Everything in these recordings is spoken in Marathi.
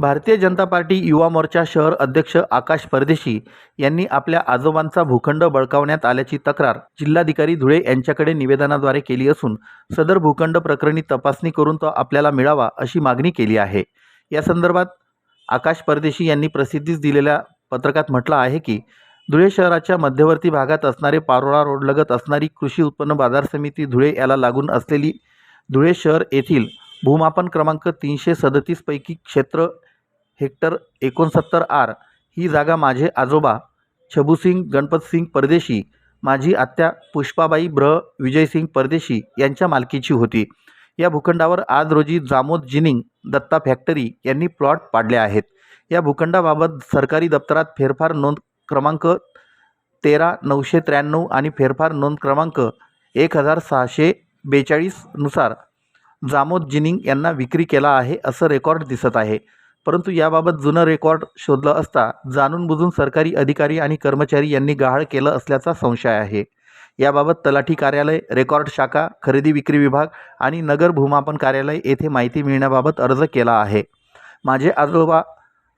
भारतीय जनता पार्टी युवा मोर्चा शहर अध्यक्ष आकाश परदेशी यांनी आपल्या आजोबांचा भूखंड बळकावण्यात आल्याची तक्रार जिल्हाधिकारी धुळे यांच्याकडे निवेदनाद्वारे केली असून सदर भूखंड प्रकरणी तपासणी करून तो आपल्याला मिळावा अशी मागणी केली आहे. या संदर्भात आकाश परदेशी यांनी प्रसिद्धीस दिलेल्या पत्रकात म्हटलं आहे की धुळे शहराच्या मध्यवर्ती भागात असणारे पारोळा रोडलगत असणारी कृषी उत्पन्न बाजार समिती धुळे याला लागून असलेली धुळे शहर येथील भूमापन क्रमांक तीनशे सदतीसपैकी क्षेत्र हेक्टर एकोणसत्तर आर ही जागा माझे आजोबा छबूसिंग गणपतसिंग परदेशी माझी आत्या पुष्पाबाई ब्र विजयसिंग परदेशी यांच्या मालकीची होती. या भूखंडावर आज रोजी जामोद जिनिंग दत्ता फॅक्टरी यांनी प्लॉट पाडले आहेत. या भूखंडाबाबत सरकारी दप्तरात फेरफार नोंद क्रमांक तेरा नऊशे त्र्याण्णव आणि फेरफार नोंद क्रमांक एक हजार सहाशे बेचाळीसनुसार जामोद जिनिंग यांना विक्री केला आहे असं रेकॉर्ड दिसत आहे. परंतु याबाबत जुनं रेकॉर्ड शोधलं असता जाणून बुजून सरकारी अधिकारी आणि कर्मचारी यांनी गहाळ केलं असल्याचा संशय आहे. याबाबत तलाठी कार्यालय रेकॉर्ड शाखा खरेदी विक्री विभाग आणि नगर भूमापन कार्यालय येथे माहिती मिळण्याबाबत अर्ज केला आहे. माझे आजोबा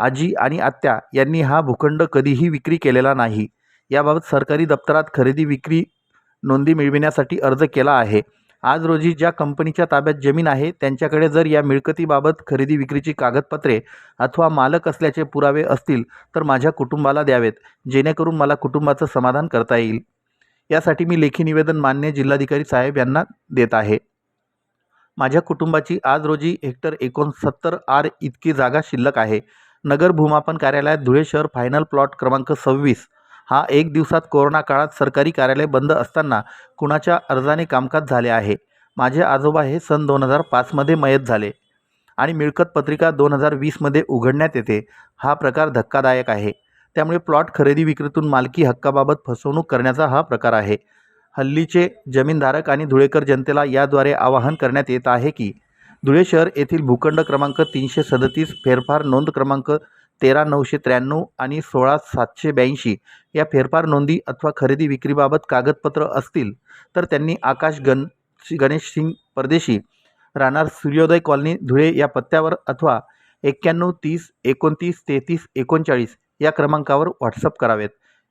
आजी आणि आत्या यांनी हा भूखंड कधीही विक्री केलेला नाही. याबाबत सरकारी दप्तरात खरेदी विक्री नोंदी मिळविण्यासाठी अर्ज केला आहे. आज रोजी ज्या कंपनीच्या ताब्यात जमीन आहे त्यांच्याकडे जर या मिळकतीबाबत खरेदी विक्रीची कागदपत्रे अथवा मालक असल्याचे पुरावे असतील तर माझ्या कुटुंबाला द्यावेत जेणेकरून मला कुटुंबाचं समाधान करता येईल. यासाठी मी लेखी निवेदन मान्य जिल्हाधिकारी साहेब यांना देत आहे. माझ्या कुटुंबाची आज रोजी हेक्टर एकोणसत्तर आर इतकी जागा शिल्लक आहे. नगर भूमापन कार्यालयात धुळे शहर फायनल प्लॉट क्रमांक सव्वीस हा एक दिवसात कोरोना काळात सरकारी कार्यालय बंद असताना कुणाच्या अर्जाने कामकाज झाले आहे? माझे आजोबा हे सन दोन हजार पाचमध्ये मयत झाले आणि मिळकत पत्रिका दोन हजार वीसमध्ये उघडण्यात येते. हा प्रकार धक्कादायक आहे. त्यामुळे प्लॉट खरेदी विक्रीतून मालकी हक्काबाबत फसवणूक करण्याचा हा प्रकार आहे. हल्लीचे जमीनधारक आणि धुळेकर जनतेला याद्वारे आवाहन करण्यात येत आहे की धुळे शहर येथील भूखंड क्रमांक तीनशे सदतीस फेरफार नोंद क्रमांक तेरा नऊशे त्र्याण्णव आणि सोळा सातशे ब्याऐंशी या फेरफार नोंदी अथवा खरेदी विक्रीबाबत कागदपत्र असतील तर त्यांनी आकाश गण गणेश सिंग परदेशी राहणार सूर्योदय कॉलनी धुळे या पत्त्यावर अथवा एक्क्याण्णव तीस एकोणतीस तेहतीस एकोणचाळीस या क्रमांकावर व्हॉट्सअप करावेत.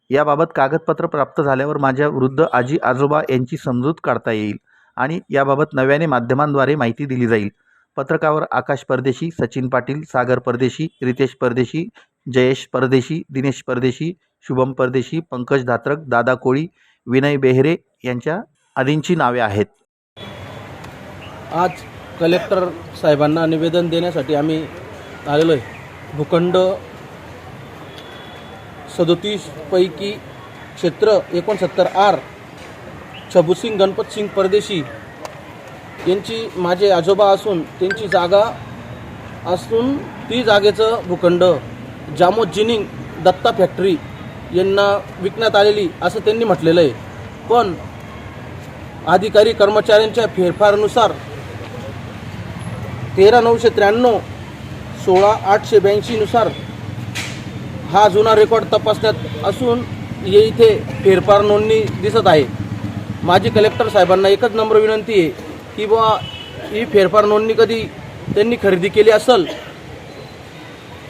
याबाबत कागदपत्र प्राप्त झाल्यावर माझ्या वृद्ध आजी आजोबा यांची समजूत काढता येईल आणि याबाबत नव्याने माध्यमांद्वारे माहिती दिली जाईल. पत्रकावर आकाश परदेशी सचिन पाटील सागर परदेशी रितेश परदेशी जयेश परदेशी दिनेश परदेशी शुभम परदेशी पंकज धात्रक दादा कोळी विनय बेहरे यांच्या आदींची नावे आहेत. आज कलेक्टर साहेबांना निवेदन देण्यासाठी आम्ही आलेलो आहे. भूखंड सदोतीसपैकी क्षेत्र एकोणसत्तर आर छबुसिंग गणपतसिंग परदेशी यांची माझे आजोबा असून त्यांची जागा असून ती जागेचं भूखंड जामो जिनिंग दत्ता फॅक्टरी यांना विकण्यात आलेली असं त्यांनी म्हटलेलं आहे. पण अधिकारी कर्मचाऱ्यांच्या फेरफारानुसार तेरा नऊशे त्र्याण्णव सोळा आठशे ब्याऐंशीनुसार हा जुना रेकॉर्ड तपासण्यात असून ये इथे फेरफार नोंदणी दिसत आहे. माझी कलेक्टर साहेबांना एकच नम्र विनंती आहे की बुवा ही फेरफार नोंदणी कधी त्यांनी खरेदी केली असेल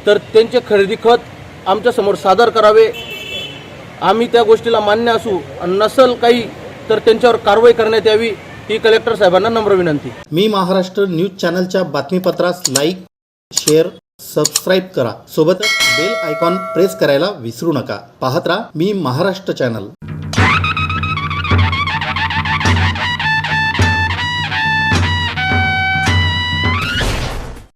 तर त्यांचे खरेदी खत आमच्यासमोर सादर करावे. आम्ही त्या गोष्टीला मान्य असू आणि नसल काही तर त्यांच्यावर कारवाई करण्यात यावी ही कलेक्टर साहेबांना नम्र विनंती. मी महाराष्ट्र न्यूज चॅनलच्या बातमीपत्रास लाईक शेअर सबस्क्राईब करा. सोबतच बेल आयकॉन प्रेस करायला विसरू नका. पाहत राहा मी महाराष्ट्र चॅनल.